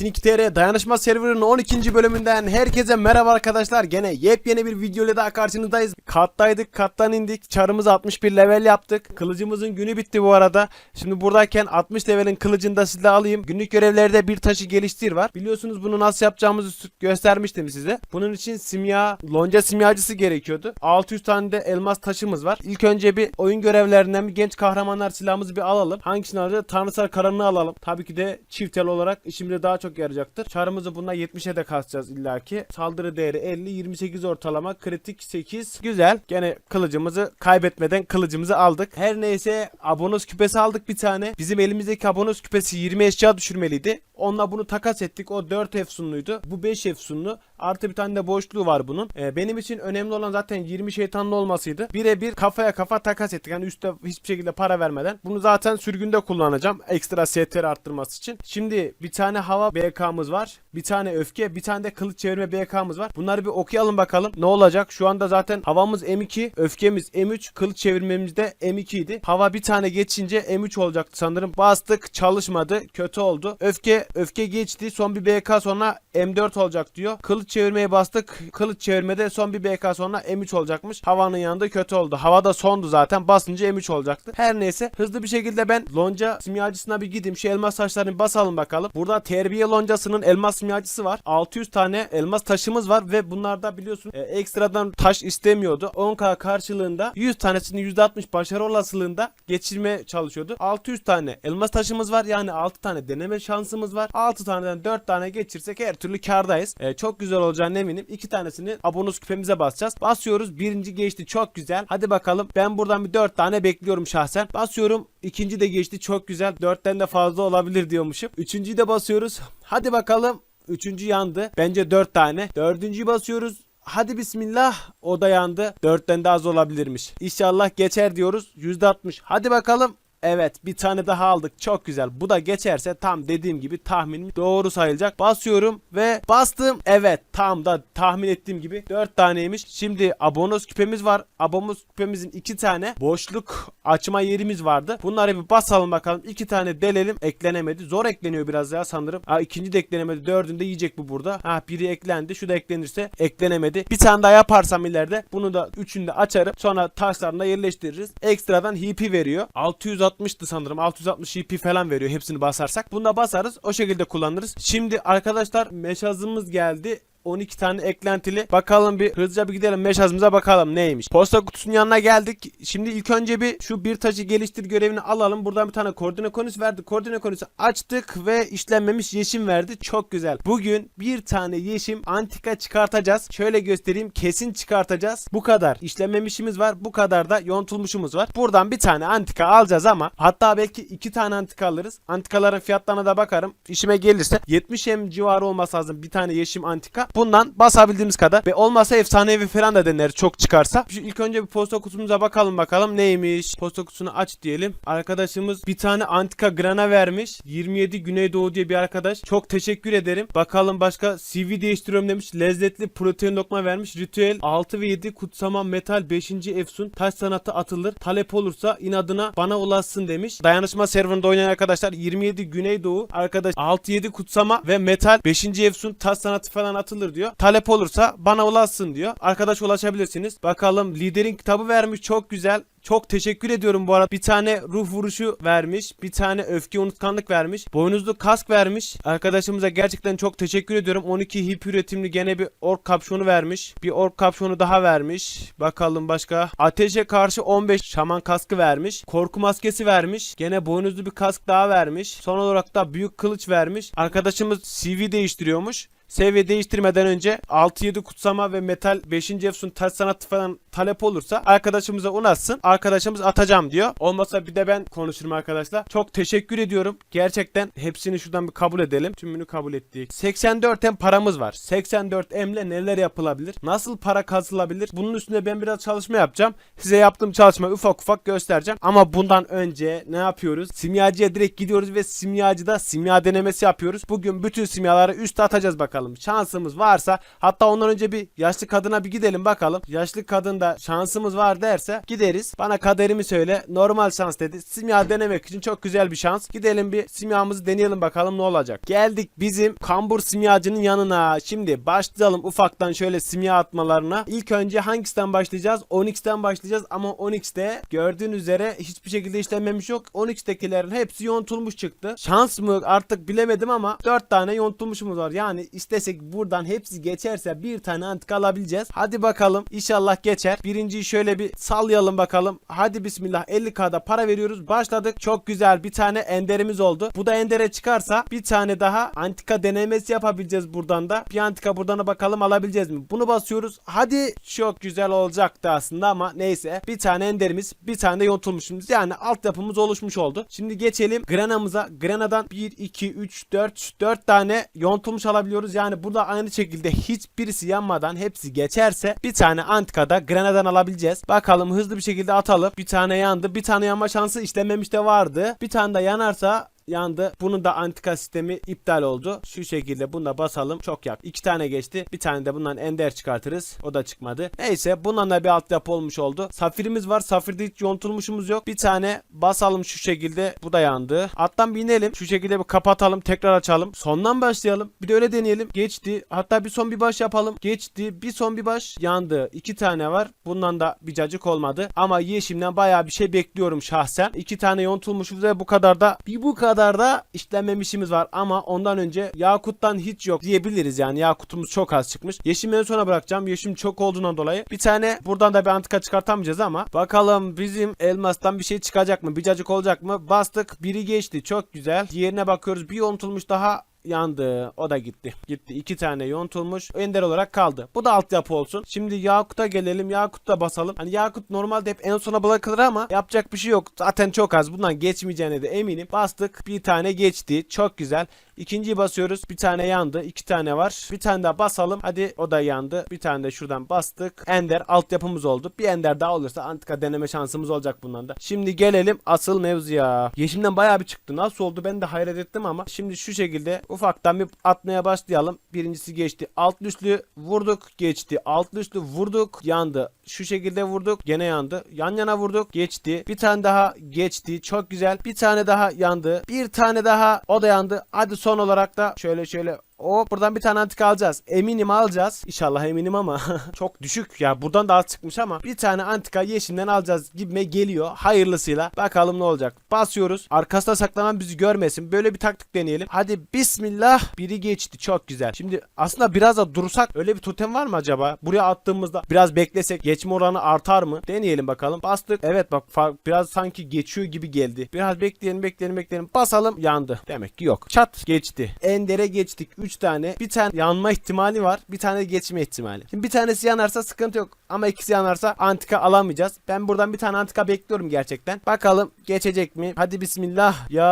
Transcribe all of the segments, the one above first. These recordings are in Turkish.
Metin 2TR dayanışma serverının 12. bölümünden herkese merhaba arkadaşlar. Gene yepyeni bir video ile daha karşınızdayız. Kattaydık, kattan indik. Çarımızı 61 level yaptık. Kılıcımızın günü bitti bu arada. Şimdi buradayken 60 levelin kılıcını da size alayım. Günlük görevlerde bir taşı geliştir var. Biliyorsunuz bunu nasıl yapacağımızı göstermiştim size. Bunun için simya, lonca simyacısı gerekiyordu. 600 tane de elmas taşımız var. İlk önce bir oyun görevlerinden bir genç kahramanlar silahımızı bir alalım. Hangisini alacağız? Tanrısal karanlığı alalım. Tabii ki de çiftel olarak işimize daha çok yarayacaktır. Çarımızı bununla 70'e de kasacağız illaki. Saldırı değeri 50, 28 ortalama, kritik 8. Güzel. Gene kılıcımızı kaybetmeden kılıcımızı aldık. Her neyse abonos küpesi aldık bir tane. Bizim elimizdeki abonos küpesi 20 eşya düşürmeliydi. Onunla bunu takas ettik. O 4 efsunluydu. Bu 5 efsunlu. Artı bir tane de boşluğu var bunun. Ee, benim için önemli olan zaten 20 şeytanlı olmasıydı. Birebir kafaya kafa takas ettik. Yani üstte hiçbir şekilde para vermeden. Bunu zaten sürgünde kullanacağım. Ekstra STR arttırması için. Şimdi bir tane hava BK'mız var. Bir tane öfke. Bir tane de kılıç çevirme BK'mız var. Bunları bir okuyalım bakalım. Ne olacak? Şu anda zaten havamız M2. Öfkemiz M3. Kılıç çevirmemiz de M2 idi. Hava bir tane geçince M3 olacaktı sanırım. Bastık çalışmadı. Kötü oldu. Öfke öfke geçti. Son bir BK sonra M4 olacak diyor. Kılıç çevirmeye bastık. Kılıç çevirmede son bir BK sonra M3 olacakmış. Havanın yanında kötü oldu. Havada sondu zaten. Basınca M3 olacaktı. Her neyse hızlı bir şekilde ben lonca simyacısına bir gideyim. Şu elmas taşlarını basalım bakalım. Burada terbiye loncasının elmas simyacısı var. 600 tane elmas taşımız var ve bunlarda biliyorsun e, ekstradan taş istemiyordu. 10k karşılığında 100 tanesini %60 başarı olasılığında geçirmeye çalışıyordu. 600 tane elmas taşımız var. Yani 6 tane deneme şansımız var. 6 taneden 4 tane geçirsek her türlü kardayız. E, çok güzel olacağını eminim. 2 tanesini abonus küpemize basacağız. Basıyoruz. Birinci geçti. Çok güzel. Hadi bakalım. Ben buradan bir 4 tane bekliyorum şahsen. Basıyorum. İkinci de geçti. Çok güzel. 4'ten de fazla olabilir diyormuşum. Üçüncüyü de basıyoruz. Hadi bakalım. Üçüncü yandı. Bence 4 tane. Dördüncüyü basıyoruz. Hadi bismillah. O da yandı. 4'ten de az olabilirmiş. İnşallah geçer diyoruz. %60. Hadi bakalım. Evet bir tane daha aldık. Çok güzel. Bu da geçerse tam dediğim gibi tahminim doğru sayılacak. Basıyorum ve bastım. Evet tam da tahmin ettiğim gibi 4 taneymiş. Şimdi abonos küpemiz var. Abonos küpemizin 2 tane boşluk açma yerimiz vardı. Bunları bir basalım bakalım. 2 tane delelim. Eklenemedi. Zor ekleniyor biraz ya sanırım. Ha, ikinci de eklenemedi. Dördünde yiyecek bu burada. Ha biri eklendi. Şu da eklenirse eklenemedi. Bir tane daha yaparsam ileride bunu da üçünü de açarım. Sonra taşlarına yerleştiririz. Ekstradan HP veriyor. 660 660'tı sanırım. 660 EP falan veriyor hepsini basarsak. Bunu da basarız. O şekilde kullanırız. Şimdi arkadaşlar meşazımız geldi. 12 tane eklentili. Bakalım bir hızlıca bir gidelim meşazımıza bakalım neymiş. Posta kutusunun yanına geldik. Şimdi ilk önce bir şu bir taşı geliştir görevini alalım. Buradan bir tane koordine konusu verdi. Koordine konusu açtık ve işlenmemiş yeşim verdi. Çok güzel. Bugün bir tane yeşim antika çıkartacağız. Şöyle göstereyim. Kesin çıkartacağız. Bu kadar. İşlenmemişimiz var. Bu kadar da yontulmuşumuz var. Buradan bir tane antika alacağız ama hatta belki iki tane antika alırız. Antikaların fiyatlarına da bakarım. İşime gelirse 70 M civarı olması lazım. Bir tane yeşim antika. Bundan basabildiğimiz kadar ve olmasa efsanevi falan da deneriz çok çıkarsa. Şu ilk önce bir posta kutumuza bakalım bakalım neymiş. Posta kutusunu aç diyelim. Arkadaşımız bir tane antika grana vermiş. 27 Güneydoğu diye bir arkadaş. Çok teşekkür ederim. Bakalım başka CV değiştiriyorum demiş. Lezzetli protein lokma vermiş. Ritüel 6 ve 7 kutsama metal 5. efsun. Taş sanatı atılır. Talep olursa inadına bana ulaşsın demiş. Dayanışma serverında oynayan arkadaşlar 27 Güneydoğu arkadaş 6-7 kutsama ve metal 5. efsun taş sanatı falan atılır diyor. Talep olursa bana ulaşsın diyor. Arkadaş ulaşabilirsiniz. Bakalım liderin kitabı vermiş çok güzel. Çok teşekkür ediyorum bu arada. Bir tane ruh vuruşu vermiş. Bir tane öfke unutkanlık vermiş. Boynuzlu kask vermiş. Arkadaşımıza gerçekten çok teşekkür ediyorum. 12 hip üretimli gene bir ork kapşonu vermiş. Bir ork kapşonu daha vermiş. Bakalım başka. Ateşe karşı 15 şaman kaskı vermiş. Korku maskesi vermiş. Gene boynuzlu bir kask daha vermiş. Son olarak da büyük kılıç vermiş. Arkadaşımız CV değiştiriyormuş seviye değiştirmeden önce 6-7 kutsama ve metal 5. Efsun taş sanatı falan talep olursa arkadaşımıza unatsın. Arkadaşımız atacağım diyor. Olmasa bir de ben konuşurum arkadaşlar. Çok teşekkür ediyorum. Gerçekten hepsini şuradan bir kabul edelim. Tümünü kabul ettik. 84 M paramız var. 84 M ile neler yapılabilir? Nasıl para kazılabilir? Bunun üstünde ben biraz çalışma yapacağım. Size yaptığım çalışmayı ufak ufak göstereceğim. Ama bundan önce ne yapıyoruz? Simyacıya direkt gidiyoruz ve simyacıda simya denemesi yapıyoruz. Bugün bütün simyaları üste atacağız bakalım. Şansımız varsa hatta ondan önce bir yaşlı kadına bir gidelim bakalım. Yaşlı kadın da şansımız var derse gideriz. Bana kaderimi söyle. Normal şans dedi. Simya denemek için çok güzel bir şans. Gidelim bir simyamızı deneyelim bakalım ne olacak. Geldik bizim kambur simyacının yanına. Şimdi başlayalım ufaktan şöyle simya atmalarına. İlk önce hangisinden başlayacağız? Onyx'ten başlayacağız ama Onyx'te gördüğün üzere hiçbir şekilde işlenmemiş yok. Onyx'tekilerin hepsi yontulmuş çıktı. Şans mı artık bilemedim ama 4 tane yontulmuşumuz var. Yani istesek buradan hepsi geçerse bir tane antika alabileceğiz. Hadi bakalım inşallah geçer. Birinciyi şöyle bir sallayalım bakalım. Hadi bismillah 50k'da para veriyoruz. Başladık. Çok güzel bir tane enderimiz oldu. Bu da endere çıkarsa bir tane daha antika denemesi yapabileceğiz buradan da. Bir antika buradan da bakalım alabileceğiz mi? Bunu basıyoruz. Hadi çok güzel olacaktı aslında ama neyse. Bir tane enderimiz bir tane de yontulmuşumuz. Yani altyapımız oluşmuş oldu. Şimdi geçelim Grana'mıza. Grana'dan 1, 2, 3, 4, 4 tane yontulmuş alabiliyoruz. Yani burada aynı şekilde hiçbirisi yanmadan hepsi geçerse bir tane antikada Grana'dan alabileceğiz. Bakalım hızlı bir şekilde atalım. Bir tane yandı. Bir tane yanma şansı işlememiş de vardı. Bir tane de yanarsa yandı. Bunun da antika sistemi iptal oldu. Şu şekilde bunu da basalım. Çok yak. İki tane geçti. Bir tane de bundan ender çıkartırız. O da çıkmadı. Neyse bundan da bir altyapı olmuş oldu. Safirimiz var. Safirde hiç yontulmuşumuz yok. Bir tane basalım şu şekilde. Bu da yandı. Alttan bir inelim. Şu şekilde bir kapatalım. Tekrar açalım. Sondan başlayalım. Bir de öyle deneyelim. Geçti. Hatta bir son bir baş yapalım. Geçti. Bir son bir baş yandı. İki tane var. Bundan da bir cacık olmadı. Ama yeşimden bayağı bir şey bekliyorum şahsen. İki tane yontulmuşuz ve bu kadar da bir bu kadar da işlenmemişimiz var ama ondan önce Yakut'tan hiç yok diyebiliriz yani Yakut'umuz çok az çıkmış. Yeşim en sona bırakacağım. Yeşim çok olduğundan dolayı. Bir tane buradan da bir antika çıkartamayacağız ama bakalım bizim elmastan bir şey çıkacak mı? Bir cacık olacak mı? Bastık. Biri geçti. Çok güzel. Diğerine bakıyoruz. Bir yontulmuş daha yandı. O da gitti. Gitti. İki tane yontulmuş. Ender olarak kaldı. Bu da altyapı olsun. Şimdi Yakut'a gelelim. Yakut'ta basalım. Hani Yakut normalde hep en sona bırakılır ama yapacak bir şey yok. Zaten çok az. Bundan geçmeyeceğine de eminim. Bastık. Bir tane geçti. Çok güzel. İkinciyi basıyoruz. Bir tane yandı. iki tane var. Bir tane daha basalım. Hadi o da yandı. Bir tane de şuradan bastık. Ender altyapımız oldu. Bir ender daha olursa antika deneme şansımız olacak bundan da. Şimdi gelelim asıl mevzuya. Yeşimden bayağı bir çıktı. Nasıl oldu ben de hayret ettim ama. Şimdi şu şekilde ufaktan bir atmaya başlayalım. Birincisi geçti. Altlı üstlü vurduk geçti. Altlı üstlü vurduk yandı. Şu şekilde vurduk gene yandı. Yan yana vurduk geçti. Bir tane daha geçti. Çok güzel. Bir tane daha yandı. Bir tane daha o da yandı. Hadi son olarak da şöyle şöyle o buradan bir tane antika alacağız. Eminim alacağız. İnşallah eminim ama çok düşük ya. Buradan daha çıkmış ama bir tane antika yeşimden alacağız gibime geliyor. Hayırlısıyla. Bakalım ne olacak. Basıyoruz. Arkasına saklanan bizi görmesin. Böyle bir taktik deneyelim. Hadi bismillah. Biri geçti. Çok güzel. Şimdi aslında biraz da dursak öyle bir totem var mı acaba? Buraya attığımızda biraz beklesek geçme oranı artar mı? Deneyelim bakalım. Bastık. Evet bak biraz sanki geçiyor gibi geldi. Biraz bekleyelim bekleyelim bekleyelim. Basalım. Yandı. Demek ki yok. Çat geçti. Endere geçtik. 3 tane. Bir tane yanma ihtimali var. Bir tane geçme ihtimali. Şimdi bir tanesi yanarsa sıkıntı yok. Ama ikisi yanarsa antika alamayacağız. Ben buradan bir tane antika bekliyorum gerçekten. Bakalım geçecek mi? Hadi bismillah. Ya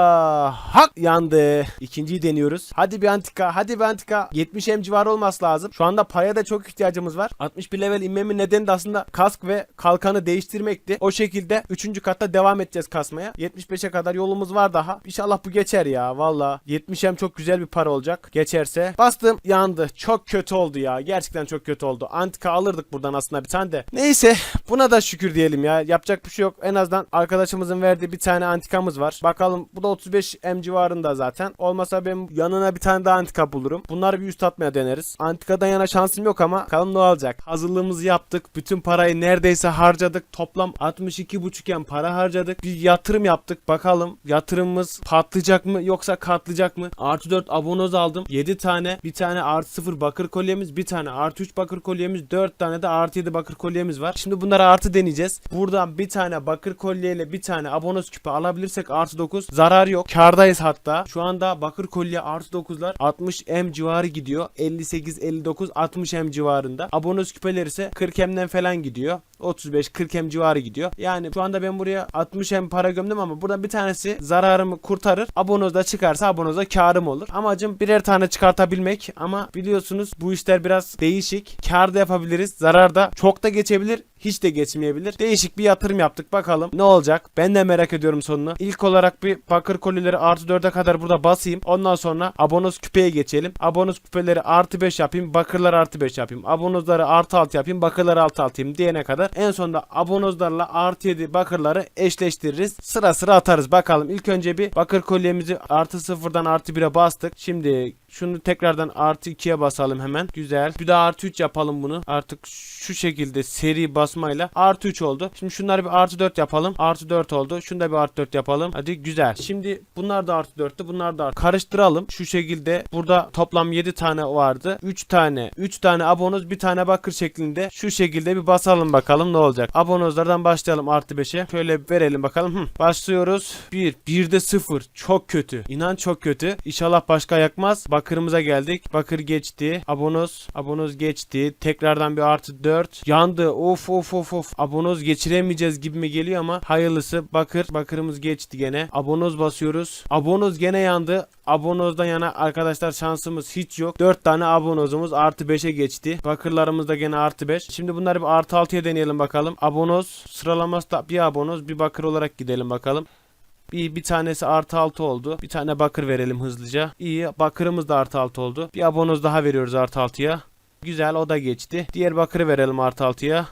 hak yandı. İkinciyi deniyoruz. Hadi bir antika. Hadi bir antika. 70 M civarı olması lazım. Şu anda paraya da çok ihtiyacımız var. 61 level inmemin nedeni de aslında kask ve kalkanı değiştirmekti. O şekilde 3. katta devam edeceğiz kasmaya. 75'e kadar yolumuz var daha. İnşallah bu geçer ya. Valla 70 M çok güzel bir para olacak. Geçerse. Bastım yandı. Çok kötü oldu ya. Gerçekten çok kötü oldu. Antika alırdık buradan aslında bir tane de. Neyse buna da şükür diyelim ya. Yapacak bir şey yok. En azından arkadaşımızın verdiği bir tane antikamız var. Bakalım bu da 35 M civarında zaten. Olmasa ben yanına bir tane daha antika bulurum. Bunları bir üst atmaya deneriz. Antikadan yana şansım yok ama bakalım ne olacak. Hazırlığımızı yaptık. Bütün parayı neredeyse harcadık. Toplam 62,5 M para harcadık. Bir yatırım yaptık. Bakalım yatırımımız patlayacak mı yoksa katlayacak mı? Artı 4 abonoz aldım. 7 tane. Bir tane artı 0 bakır kolyemiz. Bir tane artı 3 bakır kolyemiz. 4 tane de artı 7 bakır kolyemiz var. Şimdi bunları artı deneyeceğiz. Buradan bir tane bakır kolyeyle bir tane abonoz küpe alabilirsek artı 9. Zarar yok. Kardayız hatta. Şu anda bakır kolye artı 9'lar 60 M civarı gidiyor. 58, 59, 60 M civarında. Abonoz küpeler ise 40 M'den falan gidiyor. 35-40 M civarı gidiyor. Yani şu anda ben buraya 60 M para gömdüm ama buradan bir tanesi zararımı kurtarır. Abonozda çıkarsa abonozda karım olur. Amacım birer tane çıkartabilmek ama biliyorsunuz bu işler biraz değişik. Kar da yapabiliriz. Zarar da çok da geçebilir. Hiç de geçmeyebilir. Değişik bir yatırım yaptık. Bakalım ne olacak? Ben de merak ediyorum sonunu. İlk olarak bir bakır kolileri artı 4'e kadar burada basayım. Ondan sonra abonoz küpeye geçelim. Abonoz küpeleri artı 5 yapayım. Bakırlar artı 5 yapayım. Abonozları artı 6 yapayım. Bakırları artı 6 yapayım diyene kadar arkadaşlar. En sonunda abonozlarla artı 7 bakırları eşleştiririz. Sıra sıra atarız. Bakalım ilk önce bir bakır kolyemizi artı sıfırdan artı 1'e bastık. Şimdi şunu tekrardan artı 2'ye basalım hemen. Güzel. Bir daha artı 3 yapalım bunu. Artık şu şekilde seri basmayla artı 3 oldu. Şimdi şunları bir artı 4 yapalım. Artı 4 oldu. Şunu da bir artı 4 yapalım. Hadi güzel. Şimdi bunlar da artı 4'tü. Bunlar da artı. Karıştıralım. Şu şekilde burada toplam 7 tane vardı. 3 tane. 3 tane abonoz bir tane bakır şeklinde. Şu şekilde bir basalım bakalım ne olacak. Abonozlardan başlayalım artı 5'e. Şöyle verelim bakalım. Hı. Başlıyoruz. 1. 1'de 0. Çok kötü. İnan çok kötü. İnşallah başka yakmaz. Bakırımıza geldik. Bakır geçti. Abonoz. Abonoz geçti. Tekrardan bir artı 4. Yandı. Of of of of. Abonoz geçiremeyeceğiz gibi mi geliyor ama hayırlısı. Bakır. Bakırımız geçti gene. Abonoz basıyoruz. Abonoz gene yandı. Abonozdan yana arkadaşlar şansımız hiç yok. 4 tane abonozumuz artı 5'e geçti. Bakırlarımız da gene artı 5. Şimdi bunları bir artı 6'ya deneyelim bakalım. Abonoz sıralaması da bir abonoz bir bakır olarak gidelim bakalım. Bir, bir tanesi artı 6 oldu. Bir tane bakır verelim hızlıca. İyi bakırımız da artı 6 oldu. Bir abonoz daha veriyoruz artı 6'ya. Güzel o da geçti. Diğer bakırı verelim artı 6'ya.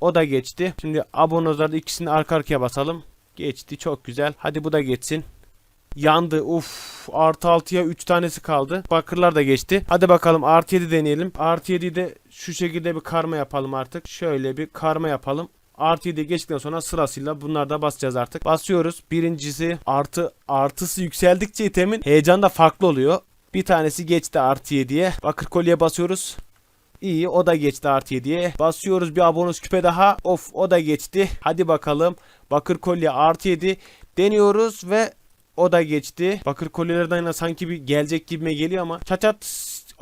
O da geçti. Şimdi abonozlarda ikisini arka arkaya basalım. Geçti çok güzel. Hadi bu da geçsin. Yandı. Uf. Artı 6'ya 3 tanesi kaldı. Bakırlar da geçti. Hadi bakalım artı 7 deneyelim. Artı 7'yi de şu şekilde bir karma yapalım artık. Şöyle bir karma yapalım. Artı 7'ye geçtikten sonra sırasıyla bunlar da basacağız artık. Basıyoruz. Birincisi artı artısı yükseldikçe itemin heyecan da farklı oluyor. Bir tanesi geçti artı 7'ye. Bakır kolye basıyoruz. İyi o da geçti artı 7'ye. Basıyoruz bir abonus küpe daha. Of o da geçti. Hadi bakalım. Bakır kolye artı 7. Deniyoruz ve o da geçti. Bakır kolyelerden yine sanki bir gelecek gibime geliyor ama çaçat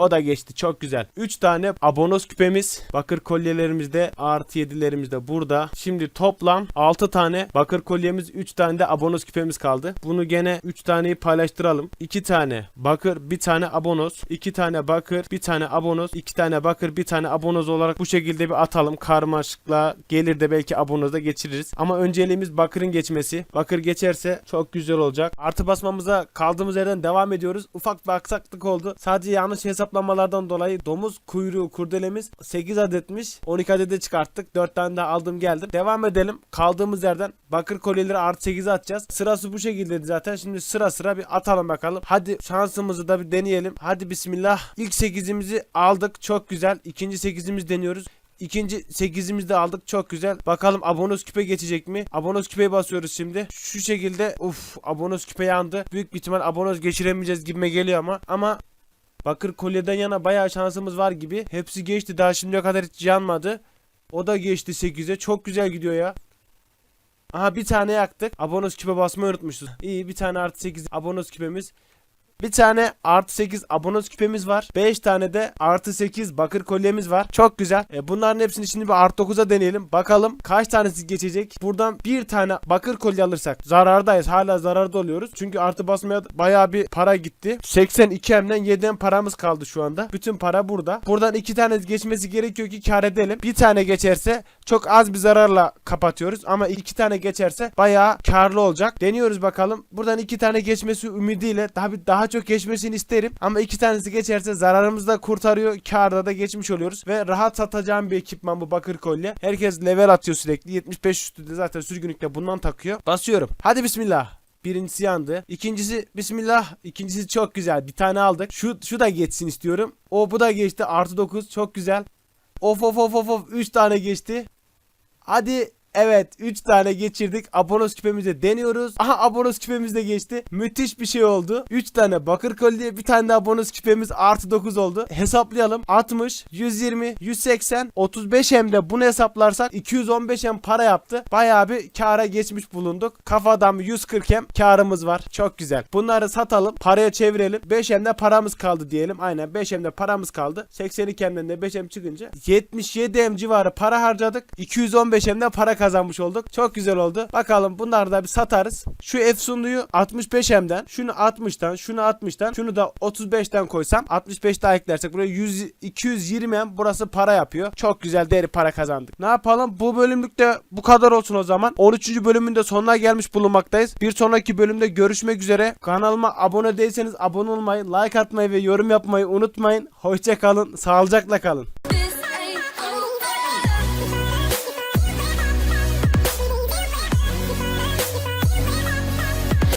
o da geçti. Çok güzel. 3 tane abonos küpemiz. Bakır kolyelerimiz de artı 7'lerimiz de burada. Şimdi toplam 6 tane bakır kolyemiz 3 tane de abonos küpemiz kaldı. Bunu gene 3 taneyi paylaştıralım. 2 tane bakır, bir tane abonos, 2 tane bakır, bir tane abonos, 2 tane bakır, bir tane abonos olarak bu şekilde bir atalım. Karmaşıkla gelir de belki abonoz da geçiririz. Ama önceliğimiz bakırın geçmesi. Bakır geçerse çok güzel olacak. Artı basmamıza kaldığımız yerden devam ediyoruz. Ufak bir aksaklık oldu. Sadece yanlış hesaplamalardan dolayı domuz kuyruğu kurdelemiz 8 adetmiş. 12 adede çıkarttık. 4 tane daha aldım geldim. Devam edelim. Kaldığımız yerden bakır kolyeleri artı 8'e atacağız. Sırası bu şekildeydi zaten. Şimdi sıra sıra bir atalım bakalım. Hadi şansımızı da bir deneyelim. Hadi bismillah. İlk 8'imizi aldık. Çok güzel. İkinci 8'imizi deniyoruz. İkinci 8'imizi de aldık. Çok güzel. Bakalım abonos küpe geçecek mi? Abonos küpeye basıyoruz şimdi. Şu şekilde uf abonos küpe yandı. Büyük bir ihtimal abonos geçiremeyeceğiz gibime geliyor ama. Ama Bakır kolyeden yana bayağı şansımız var gibi. Hepsi geçti. Daha şimdiye kadar hiç yanmadı. O da geçti 8'e. Çok güzel gidiyor ya. Aha bir tane yaktık. Abonos küpe basmayı unutmuşuz. İyi bir tane artı 8 abonos küpemiz. Bir tane artı 8 abonos küpemiz var. 5 tane de artı 8 bakır kolyemiz var. Çok güzel. E, bunların hepsini şimdi bir artı 9'a deneyelim. Bakalım kaç tanesi geçecek. Buradan bir tane bakır kolye alırsak zarardayız. Hala zararda oluyoruz. Çünkü artı basmaya bayağı bir para gitti. 82 hemden 7 hem paramız kaldı şu anda. Bütün para burada. Buradan 2 tane geçmesi gerekiyor ki kar edelim. Bir tane geçerse çok az bir zararla kapatıyoruz. Ama 2 tane geçerse bayağı karlı olacak. Deniyoruz bakalım. Buradan 2 tane geçmesi ümidiyle daha daha çok geçmesini isterim. Ama iki tanesi geçerse zararımızı da kurtarıyor. Karda da geçmiş oluyoruz. Ve rahat satacağım bir ekipman bu bakır kolye. Herkes level atıyor sürekli. 75 üstünde zaten sürgünlükle bundan takıyor. Basıyorum. Hadi bismillah. Birincisi yandı. İkincisi bismillah. İkincisi çok güzel. Bir tane aldık. Şu, şu da geçsin istiyorum. O bu da geçti. Artı 9. Çok güzel. Of of of of of. 3 tane geçti. Hadi Evet 3 tane geçirdik. Abonos küpemizi deniyoruz. Aha abonos küpemiz de geçti. Müthiş bir şey oldu. 3 tane bakır kolye bir tane de abonos küpemiz artı 9 oldu. Hesaplayalım. 60, 120, 180, 35 hem de bunu hesaplarsak 215 hem para yaptı. Bayağı bir kara geçmiş bulunduk. Kafadan bir 140 hem karımız var. Çok güzel. Bunları satalım. Paraya çevirelim. 5 hem de paramız kaldı diyelim. Aynen 5 hem de paramız kaldı. 82 hemden de 5 hem çıkınca 77 hem civarı para harcadık. 215 hem de para kazanmış olduk. Çok güzel oldu. Bakalım bunları da bir satarız. Şu Efsunlu'yu 65 hemden, şunu 60'tan, şunu 60'tan, şunu da 35'ten koysam 65 daha eklersek buraya 100 220 hem burası para yapıyor. Çok güzel değeri para kazandık. Ne yapalım? Bu bölümlükte bu kadar olsun o zaman. 13. bölümün de sonuna gelmiş bulunmaktayız. Bir sonraki bölümde görüşmek üzere. Kanalıma abone değilseniz abone olmayı, like atmayı ve yorum yapmayı unutmayın. Hoşça kalın, sağlıcakla kalın.